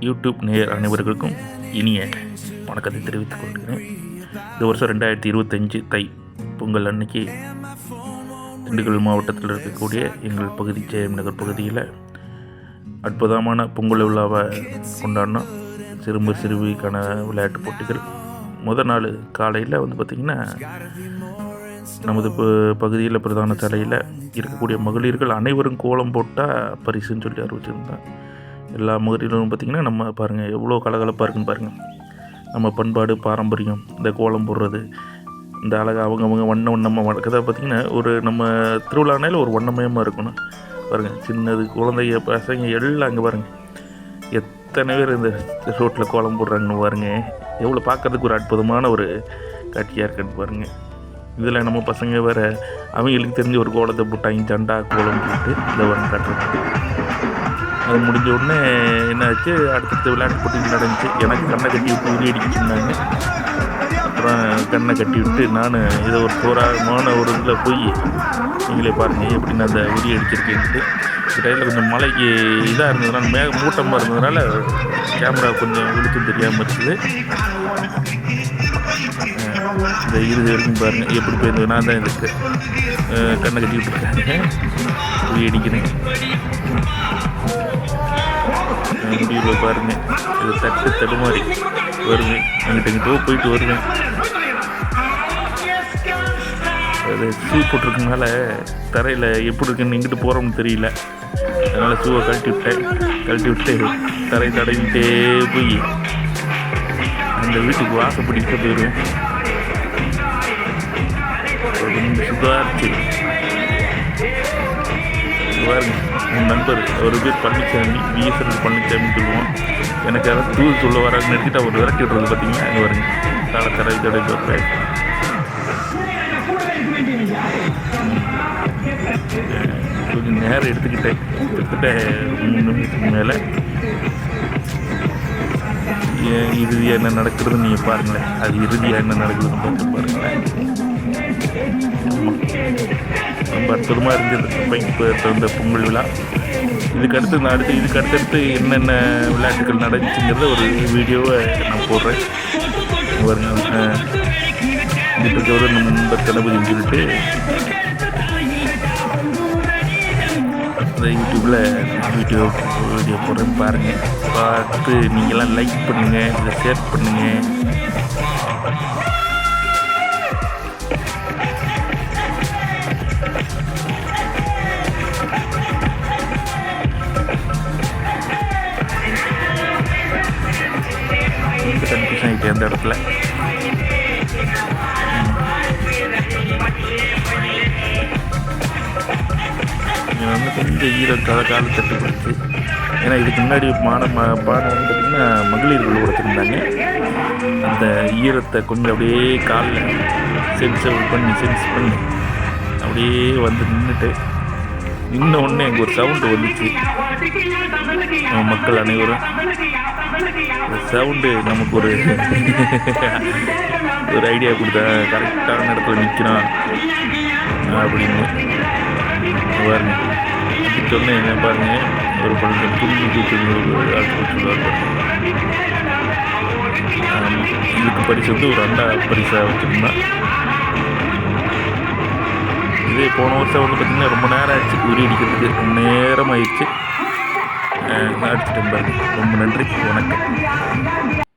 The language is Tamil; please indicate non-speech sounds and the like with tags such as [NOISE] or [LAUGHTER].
யூடியூப் நேயர் அனைவர்களுக்கும் இனிய வணக்கத்தை தெரிவித்துக் கொள்கிறேன். இந்த வருஷம் ரெண்டாயிரத்தி இருபத்தஞ்சு தை பொங்கல் அன்னைக்கு திண்டுக்கல் மாவட்டத்தில் இருக்கக்கூடிய எங்கள் பகுதி ஜெயம் நகர் பகுதியில் அற்புதமான பொங்கல் விழாவை கொண்டாடினோம். சிறுவர் சிறுமிக்கான விளையாட்டு போட்டிகள். முதல் நாள் காலையில் வந்து பார்த்திங்கன்னா நமது ப- பகுதியில் பிரதான சாலையில் இருக்கக்கூடிய மகளிர்கள் அனைவரும் கோலம் போட்டால் பரிசுன்னு சொல்லி அறிவிச்சிருந்தேன் எல்லா மகளிர்களும் பார்த்திங்கன்னா நம்ம பாருங்கள் எவ்வளோ கலகலப்பாக இருக்குன்னு பாருங்கள் நம்ம பண்பாடு பாரம்பரியம் இந்த கோலம் போடுறது இந்த அழகாக அவங்க அவங்க வண்ண வண்ணமாக வளர்க்குறத பார்த்திங்கன்னா ஒரு நம்ம திருவிழானால ஒரு வண்ணமயமாக இருக்கணும். பாருங்கள் சின்னது குழந்தைய பசங்க எல்லாம் அங்கே பாருங்கள் எத்தனை பேர் இந்த ரோட்டில் கோலம் போடுறாங்கன்னு பாருங்கள் எவ்வளோ பார்க்கறதுக்கு ஒரு அற்புதமான ஒரு காட்சியாக இருக்குன்னு பாருங்கள் இதில் நம்ம பசங்க வேறு அவங்களுக்கு தெரிஞ்ச ஒரு கோலத்தை போட்டாங்க ஜண்டா கோலம் போட்டு இந்த வரம் காட்டுறது அது முடிஞ்ச உடனே என்னாச்சு அடுத்தடுத்த விளையாட்டு போட்டி நடந்துச்சு. எனக்கு கண்ணை கட்டி விட்டு உரி அடிக்க சொன்னாங்க. அப்புறம் கண்ணை கட்டி விட்டு நான் இதை ஒரு தோராயமான ஒரு இதில் போய் நீங்களே பாருங்கள் எப்படி நான் அந்த உரி அடிச்சிருக்கேன்ட்டு டைமில் கொஞ்சம் மலைக்கு இதாக இருந்ததுனால மேக மூட்டமாக இருந்ததுனால கேமரா கொஞ்சம் விழுத்து தெரியாமல் இருக்குது இந்த இறுதி வரைக்கும் பாருங்கள் எப்படி போயிருந்தது. நான் தான் இதுக்கு கண்ணை கட்டி விட்டுருக்காங்க உரி அடிக்கிறேன் வீடியோவில் பாருங்கள் இது தட்டு தடுமாறி வருவேன் அங்கிட்ட இங்கிட்டோ போயிட்டு வருவேன் அது ஷூ போட்டிருக்கனால தரையில் எப்படி இருக்குன்னு இங்கிட்டு போகிறோம்னு தெரியல. அதனால் ஷூவை கழட்டி விட்டேன். கழட்டி விட்டு தரை தடவிட்டே போய் அந்த வீட்டுக்கு வாசப்படிக்கிட்ட போயிடுவேன். ரொம்ப சுதாரிச்சு. பாருங்க என் நண்பர் ஒரு பேர் பழனிசாமி பிஎஸ்என்எல் பழனிசாமின்னு சொல்லுவோம். எனக்கு யாராவது டூர் சொல்ல வராங்கன்னு நிறுத்திட்டு அவர் விரட்டி விடுறது பார்த்தீங்கன்னா அங்கே வருங்க காலத்தடை தடை பார்ப்பேன் கொஞ்சம் நேரம் எடுத்துக்கிட்டேன். கிட்டத்தட்ட மூணு நிமிஷத்துக்கு மேலே. இறுதியாக என்ன நடக்குதுன்னு நீங்கள் பாருங்களேன். அது இறுதியாக என்ன நடக்குதுன்னு பார்த்து பாருங்களேன். ரொம்ப அற்புதமாக இருந்தது இப்போ இந்த பொங்கல் விழா. இதுக்கு அடுத்து நான் அடுத்து இதுக்கு அடுத்தடுத்து என்னென்ன விளையாட்டுகள் நடந்துச்சுங்கிறத ஒரு வீடியோவை நான் போடுறேன். ஒரு அஹ், நம்ம நண்பர் தளபதினு சொல்லிட்டு யூடியூப்பில் வீடியோ வீடியோ போடுறேன் பாருங்கள் பார்த்து நீங்கள்லாம் லைக் பண்ணுங்கள் இதை ஷேர் பண்ணுங்கள் கன்ஃபியூஷன் ஆகிட்டு அந்த இடத்துல. இது வந்து கொஞ்சம் ஈர கதை கால தட்டுப்படுத்து ஏன்னா இதுக்கு முன்னாடி மான பாடம் வந்து பார்த்திங்கன்னா மகளிர்கள் கொடுத்துருந்தாங்க. அந்த ஈரத்தை கொஞ்சம் அப்படியே காலில் சென்சபிள் பண்ணி சென்ஸ் பண்ணி அப்படியே வந்து நின்றுட்டு இன்னும் ஒன்று எங்கள் ஒரு சவுண்டு வந்துச்சு. நம்ம மக்கள் அனைவரும். சவுண்டு நமக்கு ஒரு [LAUGHS] ஒரு ஐடியா கொடுத்தா கரெக்டான இடத்துல நிற்கிறான் அப்படின்னு. பாருங்க. அப்படி சொன்னேன் என்ன பாருங்க. ஒரு பழத்தை புரிஞ்சு கூப்பிட்டு ஆட்கள் சொல்லுவார் இதுக்கு பரிசு வந்து ஒரு அண்டா பரிசாக வச்சுருந்தான் இதே போன வருஷம் வந்து பார்த்திங்கன்னா ரொம்ப நேரம் ஆயிடுச்சு உரி அடிக்கிறதுக்கு ரொம்ப நேரம் ஆயிடுச்சு அடிச்சிட்டேன் பாருங்க ரொம்ப நன்றி வணக்கம்